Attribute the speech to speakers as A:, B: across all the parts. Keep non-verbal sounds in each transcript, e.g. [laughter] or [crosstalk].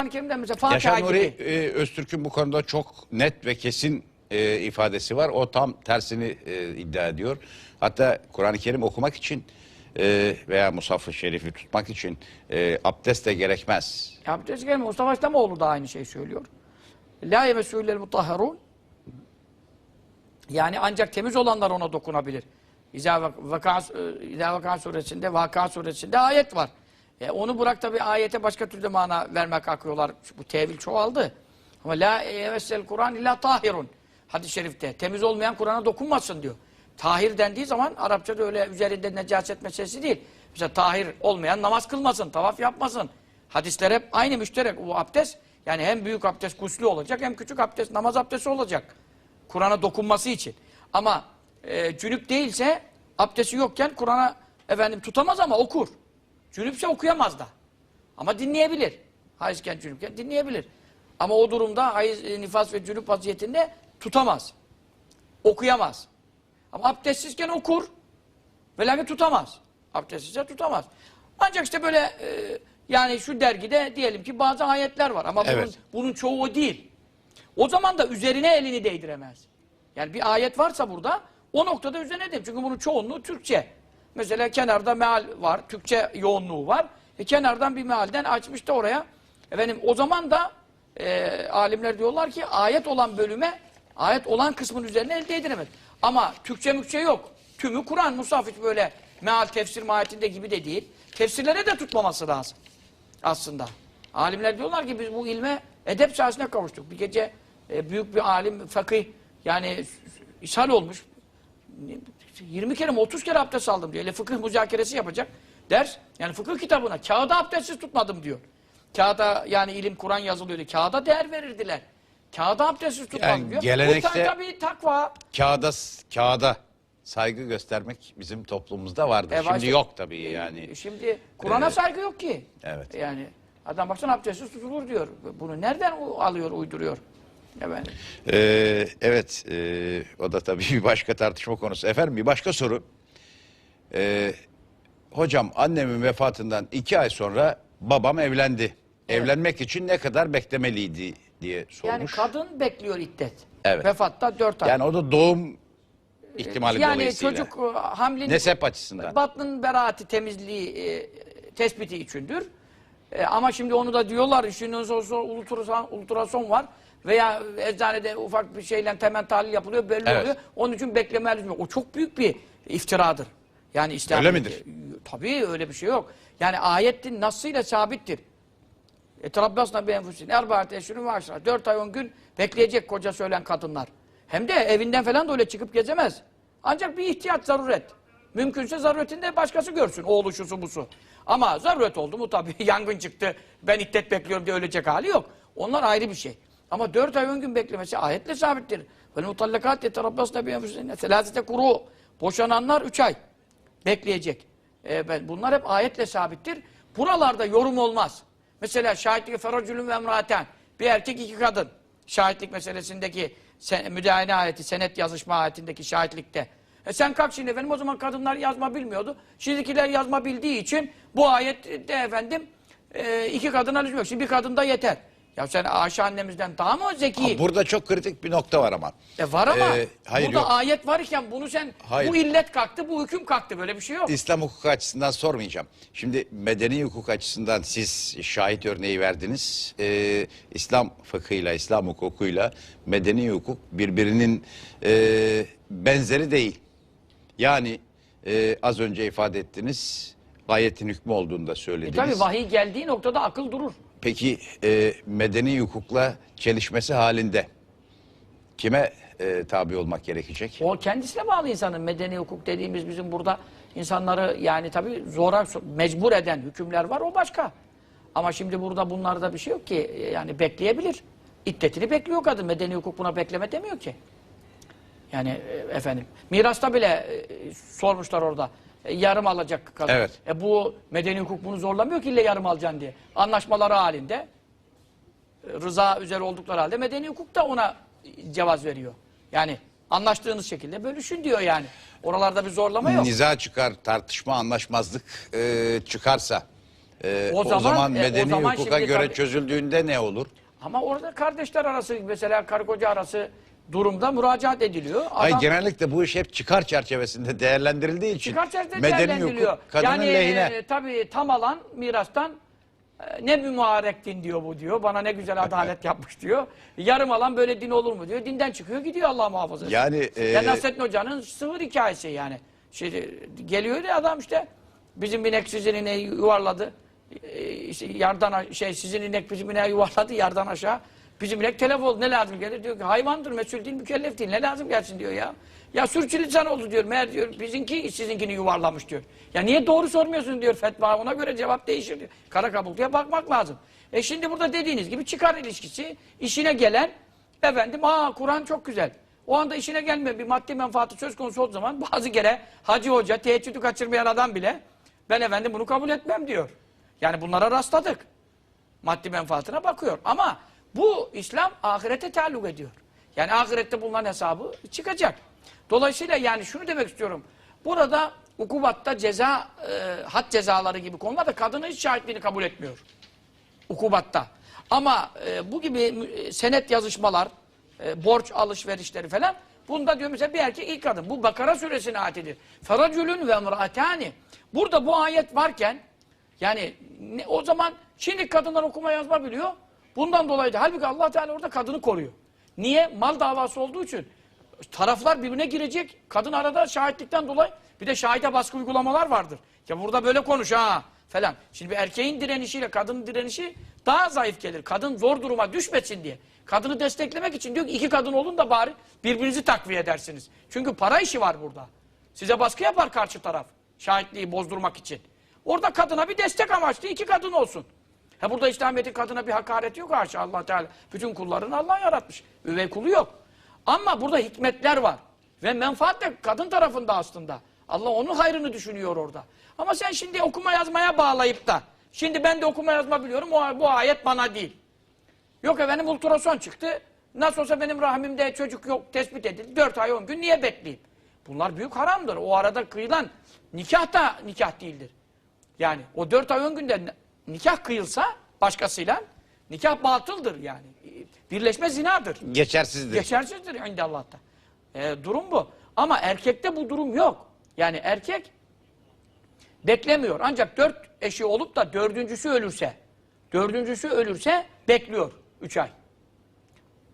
A: Kur'an-ı Kerim'de mesela Fatiha
B: Yaşar Nuri
A: gibi.
B: e, Öztürk'ün bu konuda çok net ve kesin e, ifadesi var. O tam tersini e, iddia ediyor. Hatta Kur'an-ı Kerim okumak için e, veya Musaf-ı Şerif'i tutmak için e, abdest de gerekmez.
A: Abdest gelmiyor. Mustafa İslamoğlu da aynı şeyi söylüyor. La yemesûllel mutahharun. Yani ancak temiz olanlar ona dokunabilir. İzâ Vaka, İzâ Vaka suresinde, Vaka suresinde ayet var. E, onu bırak tabi ayete başka türlü mana vermek kalkıyorlar. Bu tevil çoğaldı. Ama la yemessel Kur'an illa tahirun. Hadis-i şerifte. Temiz olmayan Kur'an'a dokunmasın diyor. Tahir dendiği zaman Arapçada öyle üzerinde necaset meselesi değil. Mesela tahir olmayan namaz kılmasın, tavaf yapmasın. Hadisler hep aynı müşterek. Bu abdest yani hem büyük abdest guslü olacak hem küçük abdest namaz abdesti olacak. Kur'an'a dokunması için. Ama e, cünüp değilse abdesti yokken Kur'an'a efendim tutamaz ama okur. Cünüpse okuyamaz da. Ama dinleyebilir. Hayızken cünüpken dinleyebilir. Ama o durumda hayız, e, nifas ve cünüp vaziyetinde tutamaz. Okuyamaz. Ama abdestsizken okur. Ve lakin tutamaz. Abdestsizse tutamaz. Ancak işte böyle e, yani şu dergide diyelim ki bazı ayetler var ama bunun,
B: Evet.
A: bunun çoğu o değil. O zaman da üzerine elini değdiremez. Yani bir ayet varsa burada o noktada üzerine değil. Çünkü bunun çoğunluğu Türkçe. Mesela kenarda meal var. Türkçe yoğunluğu var. E kenardan bir mealden açmış da oraya. Efendim o zaman da e, alimler diyorlar ki ayet olan bölüme ayet olan kısmın üzerine el değdiremez. Ama Türkçe mükçe yok. Tümü Kur'an, Musaf böyle meal tefsir mahiyetinde gibi de değil. Tefsirlere de tutmaması lazım aslında. Alimler diyorlar ki biz bu ilme edep sahasına kavuştuk. Bir gece e, büyük bir alim, fakih yani ishal olmuş. 20 kere mi 30 kere abdest aldım diyor. Öyle fıkıh müzakeresi yapacak ders. Yani fıkıh kitabına kağıda abdestsiz tutmadım diyor. Kağıda yani ilim Kur'an yazılıyordu. Kağıda değer verirdiler. Kağıda abdestsiz tutmadım
B: Yani
A: diyor.
B: gelenekte-
A: Bu ta- tabii takva.
B: Kağıda, kağıda saygı göstermek bizim toplumumuzda vardır.
A: E,
B: Şimdi
A: işte-
B: yok tabii yani.
A: E, Şimdi Kur'an'a
B: Ee,
A: saygı yok ki.
B: evet.
A: Yani adam baksana abdestsiz tutulur diyor. Bunu nereden alıyor, uyduruyor? Efendim.
B: Ee, evet, e, o da tabii bir başka tartışma konusu. Efendim bir başka soru. Ee, hocam annemin vefatından iki ay sonra babam evlendi. Evlenmek için ne kadar beklemeliydi diye sormuş.
A: Yani kadın bekliyor iddet.
B: Evet.
A: Vefatta dört ay.
B: Yani o da doğum ihtimali
A: yani
B: dolayısıyla.
A: çocuk e, hamlin
B: Nesep açısından.
A: batının beraati temizliği e, tespiti içindir. E, ama şimdi onu da diyorlar işinin sonra ultrason, ultrason var veya eczanede ufak bir şeyle temel tahlil yapılıyor belli
B: Evet.
A: oluyor. Onun için bekleme lüzum yok. O çok büyük bir iftiradır. Yani İslam
B: Öyle midir?
A: E, Tabii öyle bir şey yok. Yani ayetin nasıyla sabittir. Eterabbasna bi enfusin. Erbaat eşhurun ve aşra. Dört ay on gün bekleyecek koca söylen kadınlar. Hem de evinden falan da öyle çıkıp gezemez. Ancak bir ihtiyaç, zaruret. Mümkünse zaruretinde başkası görsün. Oğlu şusu busu. Ama zaruret oldu mu tabii [laughs] yangın çıktı. Ben iddet bekliyorum diye ölecek hali yok. Onlar ayrı bir şey. Ama dört ay on gün beklemesi ayetle sabittir. Ve mutallakat yeterabbasna bi enfusin. Selasete kuru. Boşananlar üç ay bekleyecek. E, ben, bunlar hep ayetle sabittir. Buralarda yorum olmaz. Mesela şahitlik feracülün ve emraten. Bir erkek iki kadın. Şahitlik meselesindeki sen, müdahale ayeti, senet yazışma ayetindeki şahitlikte. E sen kalk şimdi efendim o zaman kadınlar yazma bilmiyordu. Şimdikiler yazma bildiği için bu ayette efendim e, iki kadına lüzum yok. Şimdi bir kadın da yeter. Ya sen Ayşe annemizden daha mı zeki?
B: Ha, burada çok kritik bir nokta var ama.
A: E var ama
B: Ee, hayır,
A: burada
B: yok.
A: ayet varken bunu sen
B: Hayır.
A: bu illet kalktı, bu hüküm kalktı. Böyle bir şey yok.
B: İslam hukuku açısından sormayacağım. Şimdi medeni hukuk açısından siz şahit örneği verdiniz. Ee, İslam fıkhıyla, İslam hukukuyla medeni hukuk birbirinin e, benzeri değil. Yani e, az önce ifade ettiniz, ayetin hükmü olduğunu da
A: E
B: söylediniz.
A: tabi vahiy geldiği noktada akıl durur.
B: Peki e, medeni hukukla çelişmesi halinde kime e, tabi olmak gerekecek?
A: O kendisine bağlı insanın medeni hukuk dediğimiz bizim burada insanları yani tabi zora mecbur eden hükümler var o başka. Ama şimdi burada bunlarda bir şey yok ki yani bekleyebilir. İddetini bekliyor kadın. Medeni hukuk buna bekleme demiyor ki. Yani e, efendim mirasta bile e, sormuşlar orada. E, yarım alacak kadın.
B: Evet.
A: E, bu medeni hukuk bunu zorlamıyor ki ille yarım alacaksın diye. Anlaşmaları halinde e, rıza üzere oldukları halde medeni hukuk da ona cevaz veriyor. Yani anlaştığınız şekilde bölüşün diyor yani. Oralarda bir zorlama yok.
B: Niza çıkar, tartışma, anlaşmazlık e, çıkarsa Ee,
A: O
B: o,
A: zaman-
B: zaman,
A: e, o
B: medeni
A: zaman
B: hukuka göre
A: tabii-
B: çözüldüğünde ne olur?
A: Ama orada kardeşler arası mesela karı koca arası durumda müracaat ediliyor.
B: Ay
A: Adam-
B: genellikle bu iş hep çıkar çerçevesinde değerlendirildiği için
A: Çıkar çerçevede
B: medeni
A: değerlendiriliyor.
B: hukuk kadının
A: yani
B: lehine.
A: e, tabii tam alan mirastan e, ne mübarektin diyor bu diyor. Bana ne güzel adalet [laughs] yapmış diyor. Yarım alan böyle din olur mu diyor. Dinden çıkıyor gidiyor Allah muhafaza.
B: Yani, e,
A: Ya Nasrettin Hoca'nın sığır hikayesi yani. Şey, geliyor ya adam işte bizim inek sizin ineği yuvarladı. E, işte yardan şey sizin inek bizim ineği yuvarladı yardan aşağı. Bizim inek telef oldu ne lazım gelir diyor ki hayvandır mesul değil mükellef değil ne lazım gelsin diyor ya. Ya sürçülisan oldu diyor meğer diyor bizimki sizinkini yuvarlamış diyor. Ya niye doğru sormuyorsun diyor fetva ona göre cevap değişir diyor. Kara kabukluya bakmak lazım. E şimdi burada dediğiniz gibi çıkar ilişkisi işine gelen efendim aa Kur'an çok güzel. O anda işine gelmeyen bir maddi menfaati söz konusu olduğu zaman bazı kere hacı hoca teheccüdü kaçırmayan adam bile ben efendim bunu kabul etmem diyor. Yani bunlara rastladık maddi menfaatine bakıyor. Ama bu İslam ahirete taalluk ediyor. Yani ahirette bulunan hesabı çıkacak. Dolayısıyla yani şunu demek istiyorum. Burada hukubatta ceza, e, had cezaları gibi konularda kadının hiç şahitliğini kabul etmiyor. Hukubatta. Ama e, bu gibi e, senet yazışmalar, e, borç alışverişleri falan bunda diyor mesela bir erkek ilk kadın. Bu Bakara suresine aitidir. Feracülün ve emraatani. Burada bu ayet varken yani ne- o zaman şimdi kadınlar okuma yazma biliyor. Bundan dolayı da halbuki Allah Teala orada kadını koruyor. Niye? Mal davası olduğu için. Taraflar birbirine girecek. Kadın arada şahitlikten dolayı bir de şahide baskı uygulamalar vardır. Ya burada böyle konuş ha falan. Şimdi bir erkeğin direnişiyle kadının direnişi daha zayıf gelir. Kadın zor duruma düşmesin diye. Kadını desteklemek için diyor ki iki kadın olun da bari birbirinizi takviye edersiniz. Çünkü para işi var burada. Size baskı yapar karşı taraf. Şahitliği bozdurmak için. Orada kadına bir destek amaçlı iki kadın olsun. Ha burada İslamiyet'in kadına bir hakareti yok haşa Allah Teala. Bütün kullarını Allah yaratmış. Üvey kulu yok. Ama burada hikmetler var. Ve menfaat de kadın tarafında aslında. Allah onun hayrını düşünüyor orada. Ama sen şimdi okuma yazmaya bağlayıp da şimdi ben de okuma yazma biliyorum o, bu ayet bana değil. Yok efendim ultrason çıktı. Nasıl olsa benim rahmimde çocuk yok tespit edildi. 4 ay 10 gün niye bekleyeyim? Bunlar büyük haramdır. O arada kıyılan nikah da nikah değildir. Yani o 4 ay 10 günde nikah kıyılsa başkasıyla nikah batıldır yani. Birleşme zinadır.
B: Geçersizdir.
A: Geçersizdir indi Allah'ta. E, durum bu. Ama erkekte bu durum yok. Yani erkek beklemiyor. Ancak dört eşi olup da dördüncüsü ölürse, dördüncüsü ölürse bekliyor üç ay.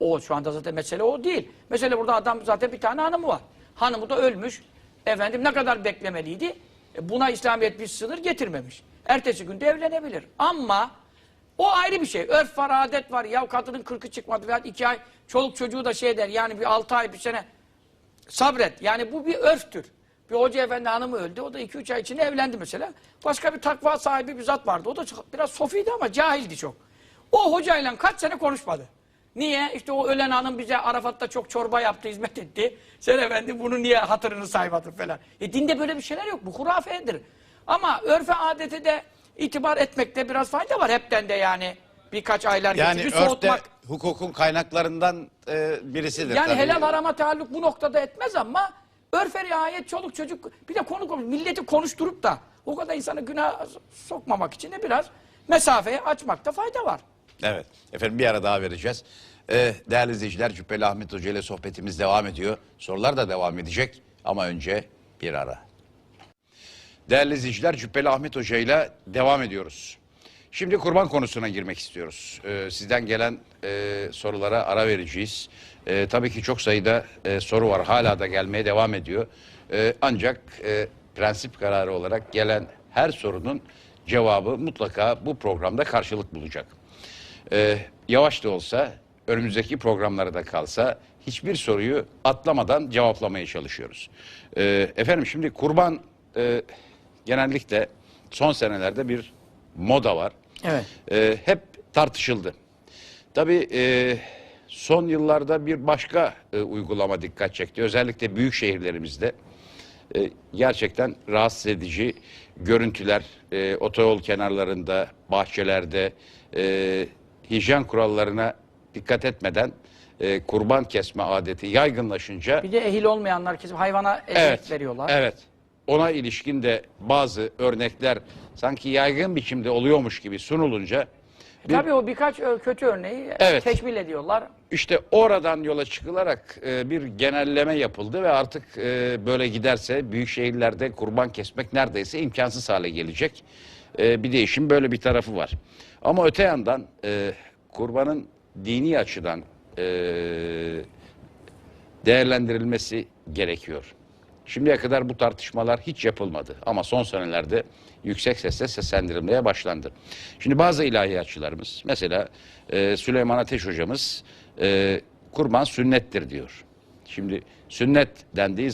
A: O şu anda zaten mesele o değil. Mesele burada adam zaten bir tane hanımı var. Hanımı da ölmüş. Efendim ne kadar beklemeliydi? E, buna İslamiyet bir sınır getirmemiş. Ertesi günde evlenebilir. Ama o ayrı bir şey. Örf var, adet var. Ya kadının kırkı çıkmadı veya iki ay çoluk çocuğu da şey der. Yani bir altı ay, bir sene sabret. Yani bu bir örftür. Bir hoca efendi hanımı öldü. O da iki üç ay içinde evlendi mesela. Başka bir takva sahibi bir zat vardı. O da biraz sofiydi ama cahildi çok. O hocayla kaç sene konuşmadı. Niye? İşte o ölen hanım bize Arafat'ta çok çorba yaptı, hizmet etti. Sen efendim bunu niye hatırını saymadın falan. E dinde böyle bir şeyler yok. Bu hurafedir. Ama örfe adete de itibar etmekte biraz fayda var. Hepten de yani birkaç aylar
B: Yani
A: geçici soğutmak.
B: hukukun kaynaklarından e, birisidir.
A: Yani
B: tabii.
A: helal harama taalluk bu noktada etmez ama örfe riayet çoluk çocuk bir de konu konu milleti konuşturup da o kadar insanı günah sokmamak için de biraz mesafeyi açmakta fayda var.
B: Evet. Efendim bir ara daha vereceğiz. Ee, değerli izleyiciler Cübbeli Ahmet Hoca ile sohbetimiz devam ediyor. Sorular da devam edecek ama önce bir ara. Değerli izleyiciler Cübbeli Ahmet Hoca ile devam ediyoruz. Şimdi kurban konusuna girmek istiyoruz. Ee, sizden gelen e, sorulara ara vereceğiz. Ee, tabii ki çok sayıda e, soru var. Hala da gelmeye devam ediyor. Ee, ancak e, prensip kararı olarak gelen her sorunun cevabı mutlaka bu programda karşılık bulacak. Ee, yavaş da olsa önümüzdeki programlara da kalsa hiçbir soruyu atlamadan cevaplamaya çalışıyoruz. Ee, efendim şimdi kurban e, genellikle son senelerde bir moda var.
A: Evet.
B: Ee, hep tartışıldı. Tabii e, son yıllarda bir başka e, uygulama dikkat çekti. Özellikle büyük şehirlerimizde e, gerçekten rahatsız edici görüntüler e, otoyol kenarlarında, bahçelerde e, hijyen kurallarına dikkat etmeden e, kurban kesme adeti yaygınlaşınca
A: Bir de ehil olmayanlar kesip hayvana eziyet veriyorlar.
B: Evet. Ona ilişkin de bazı örnekler sanki yaygın biçimde oluyormuş gibi sunulunca bir-
A: Tabii o birkaç kötü örneği
B: Evet.
A: teşmil ediyorlar.
B: işte oradan yola çıkılarak e, bir genelleme yapıldı ve artık e, böyle giderse büyük şehirlerde kurban kesmek neredeyse imkansız hale gelecek. E, bir değişim böyle bir tarafı var. Ama öte yandan e, kurbanın dini açıdan e, değerlendirilmesi gerekiyor. Şimdiye kadar bu tartışmalar hiç yapılmadı ama son senelerde yüksek sesle seslendirilmeye başlandı. Şimdi bazı ilahiyatçılarımız mesela e, Süleyman Ateş hocamız e, kurban sünnettir diyor. Şimdi sünnet dendiği